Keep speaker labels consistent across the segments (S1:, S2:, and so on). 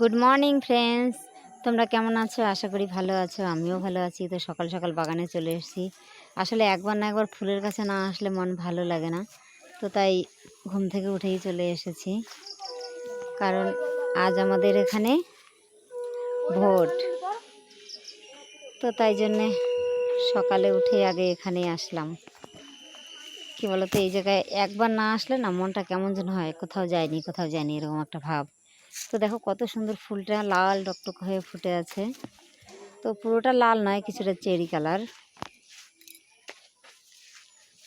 S1: Good morning friends তোমরা কেমন আছো? আশা করি ভালো আছো। আমিও ভালো আছি। তো সকাল সকাল বাগানে চলে এসেছি। আসলে একবার না একবার ফুলের কাছে না আসলে মন ভালো লাগে না। তো তাই ঘুম থেকে উঠেই চলে এসেছি। কারণ আজ আমাদের এখানে ভোট। তো তাই জন্যে সকালে উঠে আগে এখানেই আসলাম। কি বলতো? এই জায়গায় একবার না আসলে না মনটা কেমন যেন হয়। কোথাও যায়নি কোথাও যায়নি, এরকম একটা ভাব। তো দেখো কত সুন্দর ফুলটা লাল টকটক হয়ে ফুটে আছে। তো পুরোটা লাল নয়, কিছুটা চেরি কালার।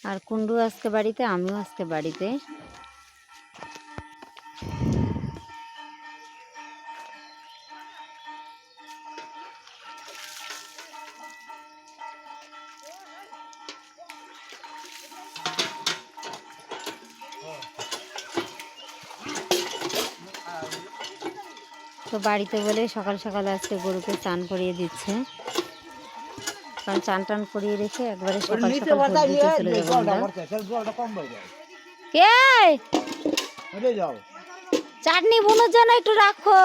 S1: আর কুন্ডু আজকে বাড়িতে, আমিও আজকে বাড়িতে। বাড়িতে বলে সকাল সকাল আজকে গরুকে চান করিয়ে দিচ্ছে। কারণ চান টান করিয়ে রেখে একবারে সকাল সকাল দিতে চলে যাব কে? চাটনি বুনোর জন্য একটু রাখো।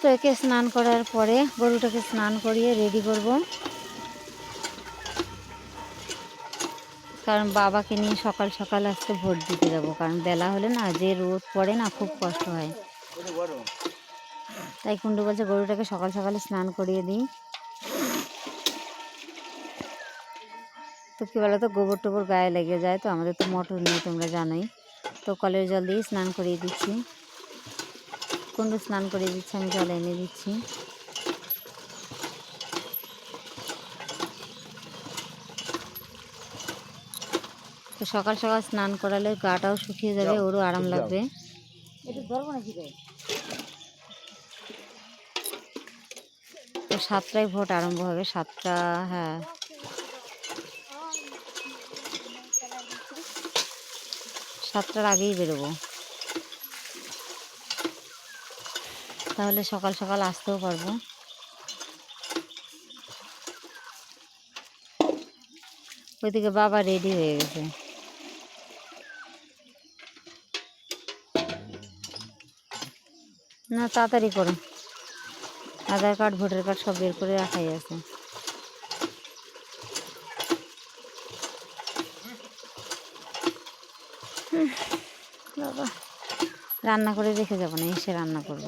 S1: তো একে স্নান করার পরে গরুটাকে স্নান করিয়ে রেডি করব। কারণ বাবাকে নিয়ে সকাল সকাল আজকে ভোট দিতে যাব। কারণ বেলা হলে না যে রোদ পড়ে না খুব কষ্ট হয়। তাই কুণ্ডু বলছে, গরুটাকে সকাল সকালে স্নান করিয়ে দিই। তো কী বলো তো গোবর টোবর গায়ে লেগে যায়, তো আমাদের তো মোটর নেই, তোমরা জানোই। তো কলের জল দিয়ে স্নান করিয়ে দিচ্ছি। কুণ্ডু স্নান করিয়ে দিচ্ছি, আমি জল এনে দিচ্ছি। তো সকাল সকাল স্নান করালে গাটাও শুকিয়ে যাবে ওরও আরাম লাগবে। তো সাতটায় ভোট আরম্ভ হবে সাতটা হ্যাঁ। সাতটার আগেই বেরোবো। তাহলে সকাল সকাল আসতেও পারব। ওইদিকে বাবা রেডি হয়ে গেছে। না, তাড়াতাড়ি করো। আধার কার্ড, ভোটার কার্ড সব বের করে রাখাই আছে। বাবা। রান্না করে রেখে যাব না, এসে রান্না করব।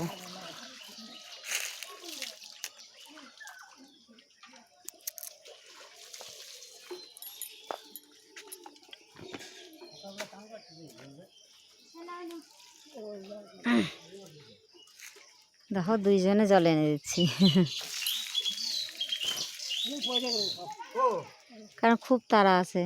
S1: দেখো, দুইজনে জল এনে দিচ্ছি। কারণ খুব তাড়া আছে।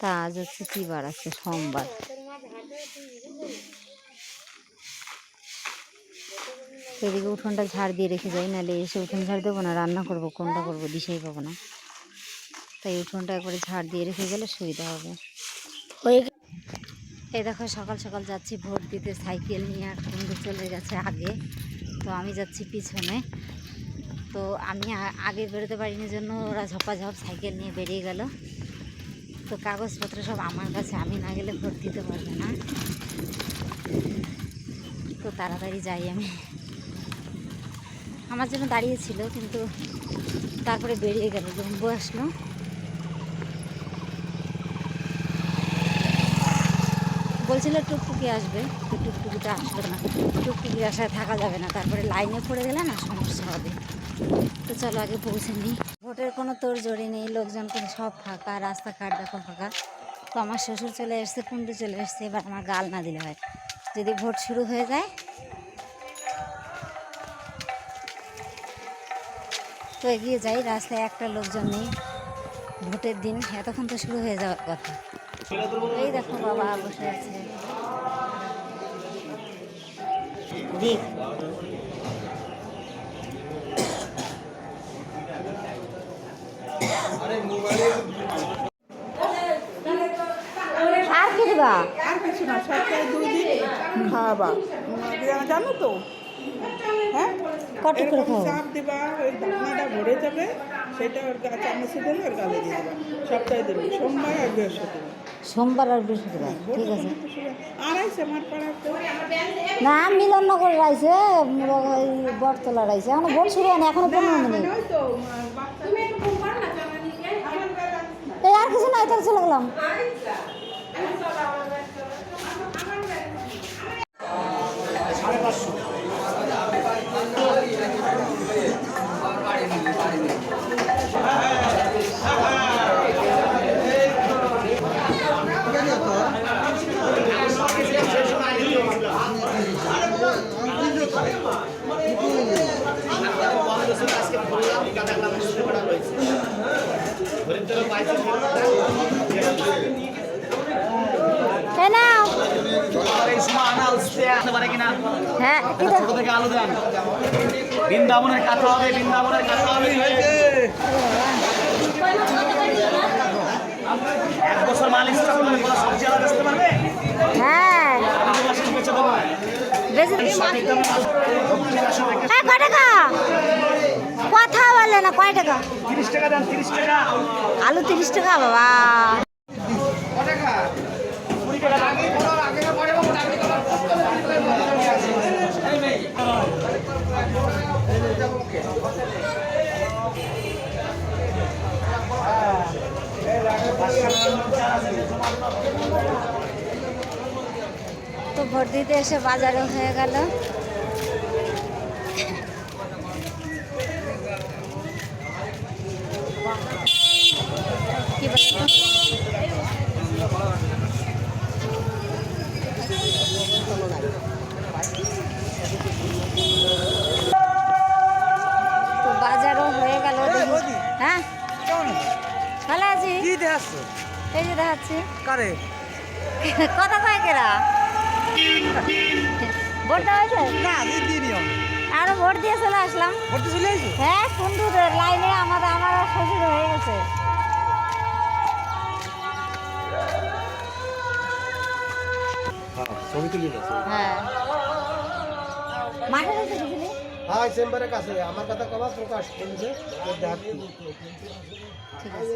S1: তা আজ হচ্ছে কি বার? আছে সোমবার। এদিকে উঠোনটা ঝাড় দিয়ে রেখে যাই নাহলে এসে উঠোন ঝাড় দেবো না রান্না করব কোনটা করব দিশেই পাবো না। তাই উঠোনটা একবারে ঝাড় দিয়ে রেখে গেলে সুবিধা হবে। হয়ে এই দেখো সকাল সকাল যাচ্ছি ভোট দিতে সাইকেল নিয়ে আর বন্ধু চলে গেছে আগে। তো আমি যাচ্ছি পিছনে। তো আমি আগে বেরোতে পারিনি জন্য ওরা ঝপাঝপ সাইকেল নিয়ে বেরিয়ে গেল। তো কাগজপত্র সব আমার কাছে আমি না গেলে ভোট দিতে পারবে না। তো তাড়াতাড়ি যাই আমি। আমার জন্য দাঁড়িয়েছিল, কিন্তু তারপরে বেরিয়ে গেল জম্বু আসলো। বলছিল টুকটুকি আসবে তো টুকটুকিটা আসবে না। টুকটুকি আসায় থাকা যাবে না, তারপরে লাইনে পড়ে গেলে না সমস্যা হবে। তো চলো আগে পৌঁছে নিই। ভোটের কোনো তোর জড়ি নেই, লোকজন কোনো সব ফাঁকা, রাস্তাঘাট দেখো ফাঁকা। তো আমার শ্বশুর চলে এসছে কুন্ডু চলে এসছে, এবার আমার গাল না দিলে হয়। যদি ভোট শুরু হয়ে যায় তো এগিয়ে যাই, রাস্তায় একটা লোকজন নেই। ভোটের দিন, এতক্ষণ তো শুরু হয়ে যাওয়ার কথা। এই দেখো বাবা বসে আছে। দিবা?
S2: আর কিছু না, সপ্তাহে দুই দিন খাওয়াবা জানো তো? হ্যাঁ?
S1: কত করে
S2: দিবা ওই ঢাকনাটা ভরে যাবে সেটা ওর গা চামচে দিলে ওর গালে দিয়ে দেবা। সপ্তাহে দিন সোমবার আর বৃহস্পতিবার।
S1: সোমবার আর বৃহস্পতিবার ঠিক আছে।
S2: আড়াইশো আমার পাড়াতে
S1: না মিলননগর রাইছে বটতলা রাইছে এখন ভোট শুরু হয় না এখনও পনেরো মিনিট এই আর কিছু নাই তাহলে চলে গেলাম এই নাও
S3: এই সময় আনা উঠতে আসতে পারে কিনা
S1: হ্যাঁ কি দাও?
S3: ছোট থেকে আলু দেন। বৃন্দাবনের কাঁথা হবে বৃন্দাবনের কাঁথা হবে। এক বছর মালিশ করলে সবজি আলাদা আসতে পারবে?
S1: হ্যাঁ।
S3: বেঁচে দেবো
S1: হ্যাঁ কথা বলে না কয় টাকা?
S3: তিরিশ টাকা দেন তিরিশ টাকা।
S1: আলু তিরিশ টাকা বাবা। তো ভোট দিতে এসে বাজারও হয়ে গেল কি বলতো? তো বাজারও হয়ে গেল হ্যাঁ? ভালো আছি।
S3: কি দেখছ
S1: এই যে দেখাচ্ছি।
S3: কারে?
S1: কথা কয় কেরা ভোট দেওয়া হয়েছে?
S3: না দিদি
S1: ভোট দিয়ে চলে আসলাম।
S3: করতে চলে আসি
S1: হ্যাঁ কুন্ডু লাইনে আমার আমার শ্বশুর হয়ে গেছে।
S3: ছবি তুলি
S1: হ্যাঁ। মাঠে গেছে বুঝলি
S3: হ্যাঁ চেম্বারের কাছে। আমার কথা কবা প্রকাশ করছে।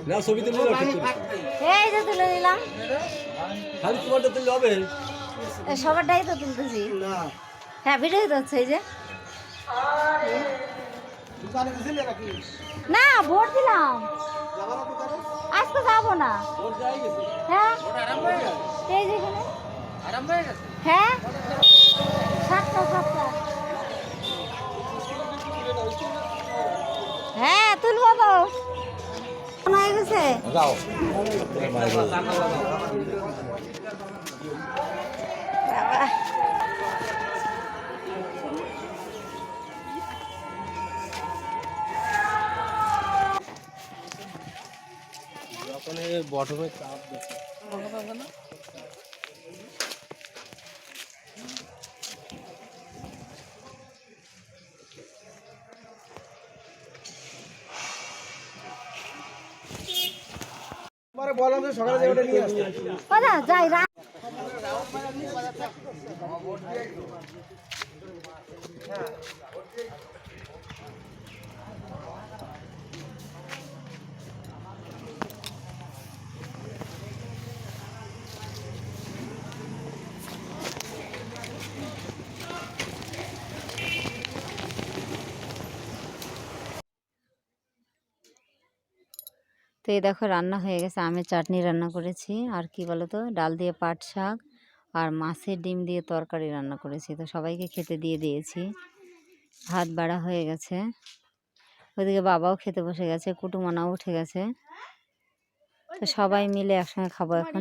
S3: না ছবি তুলি
S1: এই যে তুলে নিলাম।
S3: খালি তোমারটা তুললে হবে?
S1: এ, সবারটাই তো তুলতেছি।
S3: না।
S1: হ্যাঁ ভিডিও তো হচ্ছে এই যে।
S3: গেছিলে
S1: না ভোট দিলাম। আজকে যাব না।
S3: ভোট যাই গেছে।
S1: হ্যাঁ। এই যে এখানে।
S3: আরাম হয়ে গেছে?
S1: হ্যাঁ। সাতটা সাতটা। হ্যাঁ তুলবো তো। হয়ে গেছে?
S3: বটমে চাপ বললাম যে সকালে যে ওটা নিয়ে আসতে।
S1: দাদা যাই রা তো এই দেখো রান্না হয়ে গেছে। আমের চাটনি রান্না করেছি। আর কি বলো তো ডাল দিয়ে পাট শাক আর মাছের ডিম দিয়ে তরকারি রান্না করেছি। তো সবাইকে খেতে দিয়ে দিয়েছি। ভাত বাড়া হয়ে গেছে। ওইদিকে বাবাও খেতে বসে গেছে কুটুমানাও উঠে গেছে। তো সবাই মিলে একসঙ্গে খাব এখন।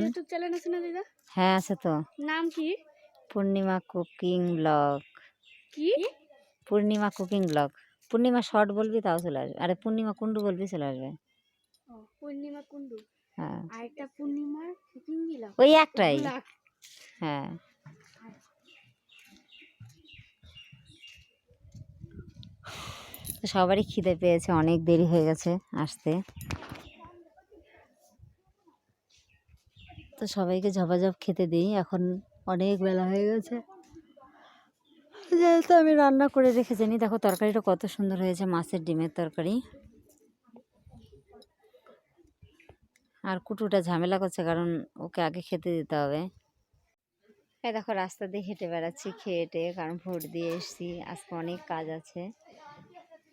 S1: হ্যাঁ আছে তো।
S4: নাম কি?
S1: Purnima cooking blog.
S4: কি?
S1: Purnima cooking blog. Purnima short বলবি তাও চলে আসবে। আরে পূর্ণিমা কুণ্ডু বলবি চলে আসবে।
S4: পূর্ণিমা কুন্ডু
S1: হ্যাঁ।
S4: আর একটা পূর্ণিমার কুকিং দিলাম
S1: ওই একটাই। হ্যাঁ। সবারই খিদে পেয়েছে অনেক দেরি হয়ে গেছে আসতে। তো সবাইকে ঝপাঝপ খেতে দিই এখন অনেক বেলা হয়ে গেছে। যেহেতু আমি রান্না করে রেখে জানি দেখো তরকারিটা কত সুন্দর হয়েছে মাছের ডিমের তরকারি। আর কুটুটা ঝামেলা করছে কারণ ওকে আগে খেতে দিতে হবে। এই দেখো রাস্তা দিয়ে হেঁটে বেড়াচ্ছি, খেয়ে হেঁটে কারণ ভোট দিয়ে এসছি, আজকে অনেক কাজ আছে।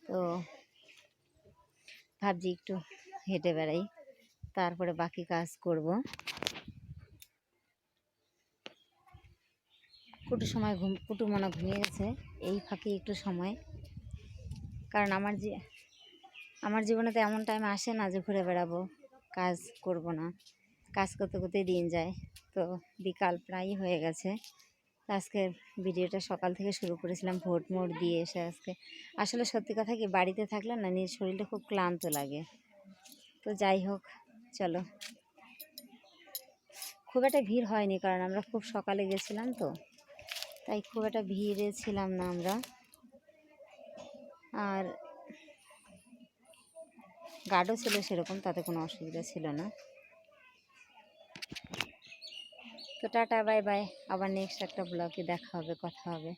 S1: তো ভাবছি একটু হেঁটে বেড়াই, তারপরে বাকি কাজ করব। কুটু সময় ঘুম কুটু মনে ঘুমিয়ে গেছে, এই ফাঁকে একটু সময়। কারণ আমার যে, আমার জীবনে তো এমন টাইম আসে না যে ঘুরে বেড়াবো। কাজ করব না। কাজ করতে করতে দিন যায়। তো বিকাল প্রায় হয়ে গেছে। আজকে ভিডিওটা সকাল থেকে শুরু করেছিলাম ভোট মোট দিয়ে এসে আজকে। আসলে সত্যি কথা কি, বাড়িতে থাকলে না নিজের শরীরটা খুব ক্লান্ত লাগে। তো যাই হোক, চলো। খুব একটা ভিড় হয়নি কারণ আমরা খুব সকালে গেছিলাম তো। তাই খুব একটা ভিড়ে ছিলাম না আমরা। আর গার্ডও ছিল সেরকম, তাতে কোনো অসুবিধা ছিল না। তো টাটা, বাই বাই। আবার নেক্সট একটা ব্লগে দেখা হবে, কথা হবে।